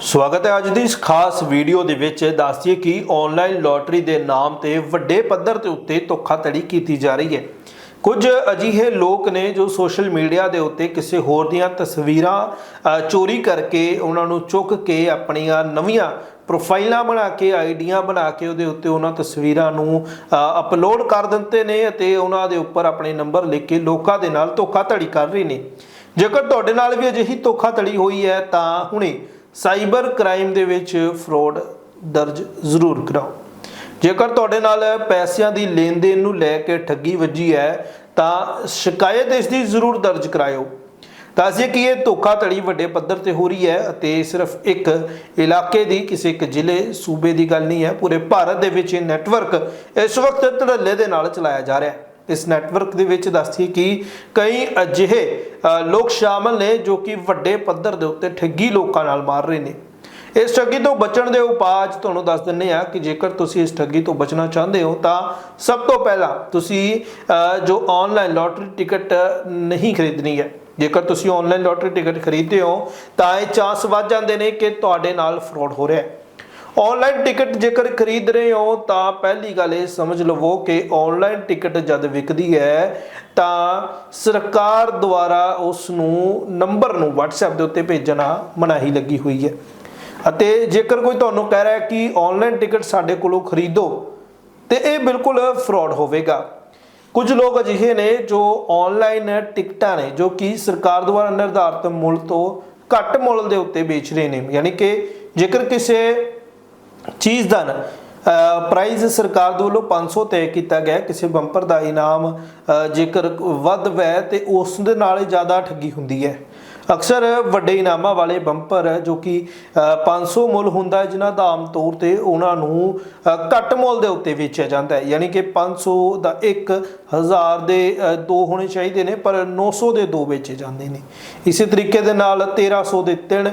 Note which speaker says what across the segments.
Speaker 1: ਸਵਾਗਤ ਹੈ ਅੱਜ ਦੀ ਇਸ ਖਾਸ ਵੀਡੀਓ ਦੇ ਵਿੱਚ ਦੱਸਦੀਏ ਕਿ ਆਨਲਾਈਨ ਲੋਟਰੀ ਦੇ ਨਾਮ ਤੇ ਵੱਡੇ ਪੱਧਰ ਤੇ ਉੱਤੇ ਧੋਖਾਧੜੀ ਕੀਤੀ ਜਾ ਰਹੀ ਹੈ। ਕੁਝ ਅਜਿਹੇ ਲੋਕ ਨੇ ਜੋ ਸੋਸ਼ਲ ਮੀਡੀਆ ਦੇ ਉੱਤੇ ਕਿਸੇ ਹੋਰ ਦੀਆਂ ਤਸਵੀਰਾਂ ਚੋਰੀ ਕਰਕੇ ਉਹਨਾਂ ਨੂੰ ਚੁੱਕ ਕੇ ਆਪਣੀਆਂ ਨਵੀਆਂ ਪ੍ਰੋਫਾਈਲਾਂ ਬਣਾ ਕੇ, ਆਈਡੀਆਂ ਬਣਾ ਕੇ ਉਹਦੇ ਉੱਤੇ ਉਹਨਾਂ ਤਸਵੀਰਾਂ ਨੂੰ ਅਪਲੋਡ ਕਰ ਦਿੰਦੇ ਨੇ ਅਤੇ ਉਹਨਾਂ ਦੇ ਉੱਪਰ ਆਪਣੇ ਨੰਬਰ ਲਿਖ ਕੇ ਲੋਕਾਂ ਦੇ ਨਾਲ ਧੋਖਾਧੜੀ ਕਰ ਰਹੇ ਨੇ। ਜੇਕਰ ਤੁਹਾਡੇ ਨਾਲ ਵੀ ਅਜਿਹੀ ਧੋਖਾਧੜੀ ਹੋਈ ਹੈ ਤਾਂ ਹੁਣੇ ਸਾਈਬਰ ਕ੍ਰਾਈਮ ਦੇ ਵਿੱਚ ਫਰਾਡ ਦਰਜ ਜ਼ਰੂਰ ਕਰਾਓ। ਜੇਕਰ ਤੁਹਾਡੇ ਨਾਲ ਪੈਸਿਆਂ ਦੀ ਲੈਣ ਦੇਣ ਨੂੰ ਲੈ ਕੇ ਠੱਗੀ ਵੱਜੀ ਹੈ, ਤਾਂ ਸ਼ਿਕਾਇਤ ਇਸ ਦੀ ਜ਼ਰੂਰ ਦਰਜ ਕਰਾਇਓ। ਤਾਂ ਕਿ ਇਹ ਧੋਖਾਧੜੀ ਵੱਡੇ ਪੱਧਰ ਤੇ ਹੋ ਰਹੀ ਹੈ ਅਤੇ ਸਿਰਫ ਇੱਕ ਇਲਾਕੇ ਦੀ, ਕਿਸੇ ਇੱਕ ਜ਼ਿਲ੍ਹੇ ਸੂਬੇ ਦੀ ਗੱਲ ਨਹੀਂ ਹੈ, ਪੂਰੇ ਭਾਰਤ ਦੇ ਵਿੱਚ ਇਹ ਨੈਟਵਰਕ ਇਸ ਵਕਤ ਧੜੱਲੇ ਦੇ ਨਾਲ ਚਲਾਇਆ ਜਾ ਰਿਹਾ ਹੈ। ਇਸ ਨੈਟਵਰਕ ਦੇ ਵਿੱਚ ਦੱਸਦੀ ਕਿ ਕਈ ਅਜਿਹੇ ਲੋਕ ਸ਼ਾਮਲ ਨੇ ਜੋ ਕਿ ਵੱਡੇ ਪੱਧਰ ਦੇ ਉੱਤੇ ਠੱਗੀ ਲੋਕਾਂ ਨਾਲ ਮਾਰ ਰਹੇ ਨੇ। ਇਸ ਠੱਗੀ ਤੋਂ ਬਚਣ ਦੇ ਉਪਾਅ ਅੱਜ ਤੁਹਾਨੂੰ ਦੱਸ ਦਿੰਨੇ ਆ ਕਿ ਜੇਕਰ ਤੁਸੀਂ ਇਸ ਠੱਗੀ ਤੋਂ ਬਚਣਾ ਚਾਹੁੰਦੇ ਹੋ ਤਾਂ ਸਭ ਤੋਂ ਪਹਿਲਾਂ ਤੁਸੀਂ ਜੋ ਆਨਲਾਈਨ ਲੋਟਰੀ ਟਿਕਟ ਨਹੀਂ ਖਰੀਦਣੀ ਹੈ, ਜੇਕਰ ਤੁਸੀਂ ਆਨਲਾਈਨ ਲੋਟਰੀ ਟਿਕਟ ਖਰੀਦਦੇ ਹੋ ਤਾਂ ਇਹ ਚਾਂਸ ਵੱਧ ਜਾਂਦੇ ਨੇ ਕਿ ਤੁਹਾਡੇ ਨਾਲ ਫਰਾਡ ਹੋ ਰਿਹਾ ਹੈ। ਆਨਲਾਈਨ ਟਿਕਟ ਜੇਕਰ ਖਰੀਦ ਰਹੇ ਹੋ, ਤਾਂ ਪਹਿਲੀ ਗੱਲ ਇਹ ਸਮਝ ਲਵੋ ਕਿ ਆਨਲਾਈਨ ਟਿਕਟ ਜਦ ਵਿਕਦੀ ਹੈ, ਤਾਂ ਸਰਕਾਰ ਦੁਆਰਾ ਉਸ ਨੂੰ ਨੰਬਰ ਨੂੰ WhatsApp ਦੇ ਉੱਤੇ ਭੇਜਣਾ ਮਨਾਹੀ ਲੱਗੀ ਹੋਈ ਹੈ। ਅਤੇ ਜੇਕਰ ਕੋਈ ਤੁਹਾਨੂੰ ਕਹਿ ਰਿਹਾ ਕਿ ਆਨਲਾਈਨ ਟਿਕਟ ਸਾਡੇ ਕੋਲੋਂ ਖਰੀਦੋ, ਤੇ ਇਹ ਬਿਲਕੁਲ ਫਰਾਡ ਹੋਵੇਗਾ। ਕੁਝ ਲੋਕ ਅਜਿਹੇ ਨੇ ਜੋ ਆਨਲਾਈਨ ਟਿਕਟਾਂ ਨੇ, ਜੋ ਕਿ ਸਰਕਾਰ ਦੁਆਰਾ ਨਿਰਧਾਰਿਤ ਮੁੱਲ ਤੋਂ ਘੱਟ ਮੁੱਲ ਦੇ ਉੱਤੇ ਵੇਚ ਰਹੇ ਨੇ। ਯਾਨੀ ਕਿ ਜੇਕਰ ਕਿਸੇ ਚੀਜ਼ ਦਾ ਨਾ। ਸਰਕਾਰ ਦੇ ਵੱਲੋਂ 500 ਤੈਅ ਕੀਤਾ ਗਿਆ ਕਿਸੇ ਬੰਪਰ ਦਾ ਇਨਾਮ ਜੇਕਰ ਵੱਧ ਵੈ ਤੇ ਉਸ ਦੇ ਨਾਲ ਜ਼ਿਆਦਾ ਠੱਗੀ ਹੁੰਦੀ ਹੈ। ਅਕਸਰ ਵੱਡੇ ਇਨਾਮਾਂ ਵਾਲੇ ਬੰਪਰ ਜੋ ਕਿ ਅ, 500 ਮੁੱਲ ਹੁੰਦਾ ਹੈ ਜਿਨ੍ਹਾਂ ਦਾ ਆਮ ਤੌਰ ਤੇ ਉਹਨਾਂ ਨੂੰ ਘੱਟ ਮੁੱਲ ਦੇ ਉੱਤੇ ਵੇਚਿਆ ਜਾਂਦਾ ਹੈ। ਯਾਨੀ ਕਿ 500 ਦਾ 1000 ਦੇ ਦੋ ਹੋਣੇ ਚਾਹੀਦੇ ਨੇ ਪਰ 900 ਦੇ ਦੋ ਵੇਚੇ ਜਾਂਦੇ ਨੇ। ਇਸੇ ਤਰੀਕੇ ਦੇ ਨਾਲ 1300 ਦੇ ਤਿੰਨ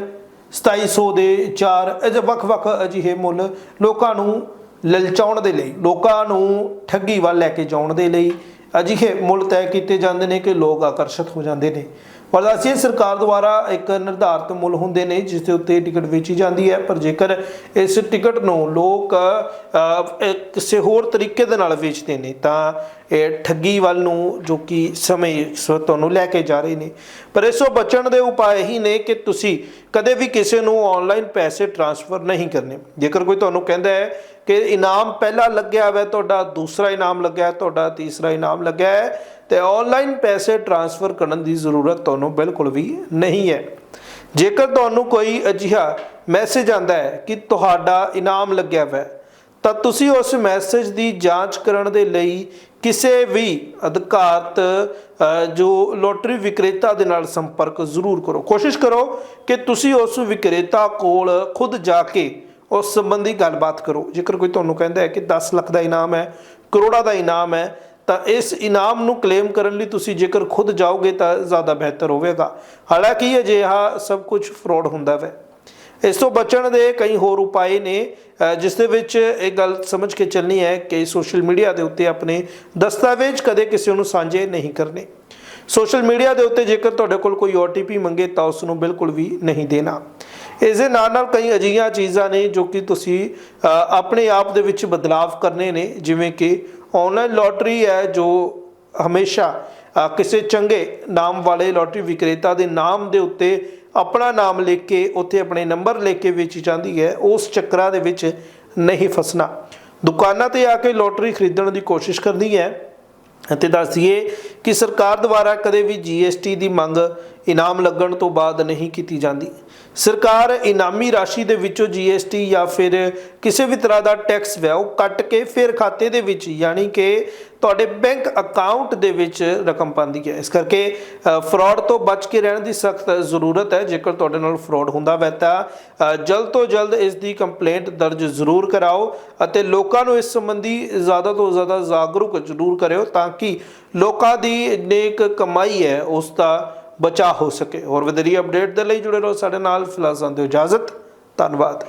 Speaker 1: 2700 ਦੇ ਚਾਰ ਅਜੇ ਵੱਖ-ਵੱਖ ਅਜਿਹੇ ਮੁੱਲ ਲੋਕਾਂ ਨੂੰ ਲਲਚਾਉਣ ਦੇ ਲਈ ਲੋਕਾਂ ਨੂੰ ਠੱਗੀ ਵੱਲ ਲੈ ਕੇ ਜਾਣ ਦੇ ਲਈ ਅਜਿਹੇ ਮੁੱਲ ਤੈਅ ਕੀਤੇ ਜਾਂਦੇ ਨੇ ਕਿ ਲੋਕ ਆਕਰਸ਼ਿਤ ਹੋ ਜਾਂਦੇ ਨੇ। ਪਰ ਅਸੀਂ ਸਰਕਾਰ ਦੁਆਰਾ ਇੱਕ ਨਿਰਧਾਰਤ ਮੁੱਲ ਹੁੰਦੇ ਨੇ ਜਿਸ ਦੇ ਉੱਤੇ ਟਿਕਟ ਵੇਚੀ ਜਾਂਦੀ ਹੈ ਪਰ ਜੇਕਰ ਇਸ ਟਿਕਟ ਨੂੰ ਲੋਕ ਅ, ਕਿਸੇ ਹੋਰ ਤਰੀਕੇ ਦੇ ਨਾਲ ਵੇਚਦੇ ਨੇ ਤਾਂ ਇਹ ਠੱਗੀ ਵੱਲ ਨੂੰ ਜੋ ਕਿ ਸਮੇਂ ਸੋ ਤੁਹਾਨੂੰ ਲੈ ਕੇ ਜਾ ਰਹੇ ਨੇ। ਪਰ ਇਸ ਤੋਂ ਬਚਣ ਦੇ ਉਪਾਅ ਹੀ ਨੇ ਕਿ ਤੁਸੀਂ ਕਦੇ ਵੀ ਕਿਸੇ ਨੂੰ ਆਨਲਾਈਨ ਪੈਸੇ ਟ੍ਰਾਂਸਫਰ ਨਹੀਂ ਕਰਨੇ। ਜੇਕਰ ਕੋਈ ਤੁਹਾਨੂੰ ਕਹਿੰਦਾ ਹੈ ਕਿ ਇਨਾਮ ਪਹਿਲਾ ਲੱਗਿਆ ਹੋਇਆ, ਤੁਹਾਡਾ ਦੂਸਰਾ ਇਨਾਮ ਲੱਗਿਆ, ਤੁਹਾਡਾ ਤੀਸਰਾ ਇਨਾਮ ਲੱਗਿਆ ਹੈ, ਤੇ ਆਨਲਾਈਨ ਪੈਸੇ ਟ੍ਰਾਂਸਫਰ ਕਰਨ ਦੀ ਜ਼ਰੂਰਤ ਤੁਹਾਨੂੰ ਬਿਲਕੁਲ ਵੀ ਨਹੀਂ ਹੈ। ਜੇਕਰ ਤੁਹਾਨੂੰ ਕੋਈ ਅਜਿਹਾ ਮੈਸੇਜ ਆਂਦਾ ਹੈ ਕਿ ਤੁਹਾਡਾ ਇਨਾਮ ਲੱਗਿਆ ਹੋਇਆ ਤਾਂ ਤੁਸੀਂ ਉਸ ਮੈਸੇਜ ਦੀ ਜਾਂਚ ਕਰਨ ਦੇ ਲਈ ਕਿਸੇ ਵੀ ਅਧਿਕਾਰਤ ਜੋ ਲੋਟਰੀ ਵਿਕਰੇਤਾ ਦੇ ਨਾਲ ਸੰਪਰਕ ਜ਼ਰੂਰ ਕਰੋ। ਕੋਸ਼ਿਸ਼ ਕਰੋ ਕਿ ਤੁਸੀਂ ਉਸ ਵਿਕਰੇਤਾ ਕੋਲ ਖੁਦ ਜਾ ਕੇ ਉਸ ਸੰਬੰਧੀ ਗੱਲਬਾਤ ਕਰੋ। ਜੇਕਰ ਕੋਈ ਤੁਹਾਨੂੰ ਕਹਿੰਦਾ ਹੈ ਕਿ 10 ਲੱਖ ਦਾ ਇਨਾਮ ਹੈ, ਕਰੋੜਾਂ ਦਾ ਇਨਾਮ ਹੈ, ਤਾਂ ਇਸ ਇਨਾਮ ਨੂੰ ਕਲੇਮ ਕਰਨ ਲਈ ਤੁਸੀਂ ਜੇਕਰ ਖੁਦ ਜਾਓਗੇ ਤਾਂ ਜ਼ਿਆਦਾ ਬਿਹਤਰ ਹੋਵੇਗਾ। ਹਾਲਾਂਕਿ ਅਜਿਹਾ ਸਭ ਕੁਝ ਫਰਾਡ ਹੁੰਦਾ ਹੈ। ਇਸ ਤੋਂ ਬਚਣ ਦੇ ਕਈ ਹੋਰ ਉਪਾਅ ਨੇ ਜਿਸ ਦੇ ਵਿੱਚ ਇਹ ਗੱਲ ਸਮਝ ਕੇ ਚੱਲਣੀ ਹੈ ਕਿ ਸੋਸ਼ਲ ਮੀਡੀਆ ਦੇ ਉੱਤੇ ਆਪਣੇ ਦਸਤਾਵੇਜ਼ ਕਦੇ ਕਿਸੇ ਨੂੰ ਸਾਂਝੇ ਨਹੀਂ ਕਰਨੇ। ਸੋਸ਼ਲ ਮੀਡੀਆ ਦੇ ਉੱਤੇ ਜੇਕਰ ਤੁਹਾਡੇ ਕੋਲ ਕੋਈ OTP ਮੰਗੇ ਤਾਂ ਉਸ ਨੂੰ ਬਿਲਕੁਲ ਵੀ ਨਹੀਂ ਦੇਣਾ। ਇਸ ਦੇ ਨਾਲ ਨਾਲ ਕਈ ਅਜਿਹੀਆਂ ਚੀਜ਼ਾਂ ਨੇ ਜੋ ਕਿ ਤੁਸੀਂ ਆਪਣੇ ਆਪ ਦੇ ਵਿੱਚ ਬਦਲਾਵ ਕਰਨੇ ਨੇ, ਜਿਵੇਂ ਕਿ ਆਨਲਾਈਨ ਲੋਟਰੀ ਹੈ ਜੋ ਹਮੇਸ਼ਾ ਕਿਸੇ ਚੰਗੇ ਨਾਮ ਵਾਲੇ ਲੋਟਰੀ ਵਿਕਰੇਤਾ ਦੇ ਨਾਮ ਦੇ ਉੱਤੇ ਆਪਣਾ ਨਾਮ ਲਿਖ ਕੇ ਉੱਥੇ ਆਪਣੇ ਨੰਬਰ ਲਿਖ ਕੇ ਵੇਚੀ ਜਾਂਦੀ ਹੈ, ਉਸ ਚੱਕਰਾਂ ਦੇ ਵਿੱਚ ਨਹੀਂ ਫਸਣਾ। ਦੁਕਾਨਾਂ ਤੇ ਆ ਕੇ ਲੋਟਰੀ ਖਰੀਦਣ ਦੀ ਕੋਸ਼ਿਸ਼ ਕਰਦੀ ਹੈ ਅਤੇ ਦੱਸੀਏ ਕਿ ਸਰਕਾਰ ਦੁਆਰਾ ਕਦੇ ਵੀ GST ਦੀ ਮੰਗ ਇਨਾਮ ਲੱਗਣ ਤੋਂ ਬਾਅਦ ਨਹੀਂ ਕੀਤੀ ਜਾਂਦੀ। ਸਰਕਾਰ ਇਨਾਮੀ ਰਾਸ਼ੀ ਦੇ ਵਿੱਚੋਂ GST ਜਾਂ ਫਿਰ ਕਿਸੇ ਵੀ ਤਰ੍ਹਾਂ ਦਾ ਟੈਕਸ ਵੈ ਉਹ ਕੱਟ ਕੇ ਫਿਰ ਖਾਤੇ ਦੇ ਵਿੱਚ, ਯਾਨੀ ਕਿ ਤੁਹਾਡੇ ਬੈਂਕ ਅਕਾਊਂਟ ਦੇ ਵਿੱਚ ਰਕਮ ਪਾਉਂਦੀ ਹੈ। ਇਸ ਕਰਕੇ ਫਰਾਡ ਤੋਂ ਬਚ ਕੇ ਰਹਿਣ ਦੀ ਸਖਤ ਜ਼ਰੂਰਤ ਹੈ। ਜੇਕਰ ਤੁਹਾਡੇ ਨਾਲ ਫਰਾਡ ਹੁੰਦਾ ਵੈ ਤਾਂ ਜਲਦ ਤੋਂ ਜਲਦ ਇਸ ਦੀ ਕੰਪਲੇਂਟ ਦਰਜ ਜ਼ਰੂਰ ਕਰਾਓ ਅਤੇ ਲੋਕਾਂ ਨੂੰ ਇਸ ਸੰਬੰਧੀ ਜ਼ਿਆਦਾ ਤੋਂ ਜ਼ਿਆਦਾ ਜਾਗਰੂਕ ਜ਼ਰੂਰ ਕਰਿਓ ਤਾਂ ਕਿ ਲੋਕਾਂ ਦੀ ਨੇਕ ਕਮਾਈ ਹੈ, ਉਸ ਦਾ ਬਚਾਅ ਹੋ ਸਕੇ। ਹੋਰ ਵਧੇਰੀ ਅਪਡੇਟ ਦੇ ਲਈ ਜੁੜੇ ਰਹੋ ਸਾਡੇ ਨਾਲ। ਫਿਲਹਾਲ ਸਾਨੂੰ ਦਿਓ ਇਜਾਜ਼ਤ। ਧੰਨਵਾਦ।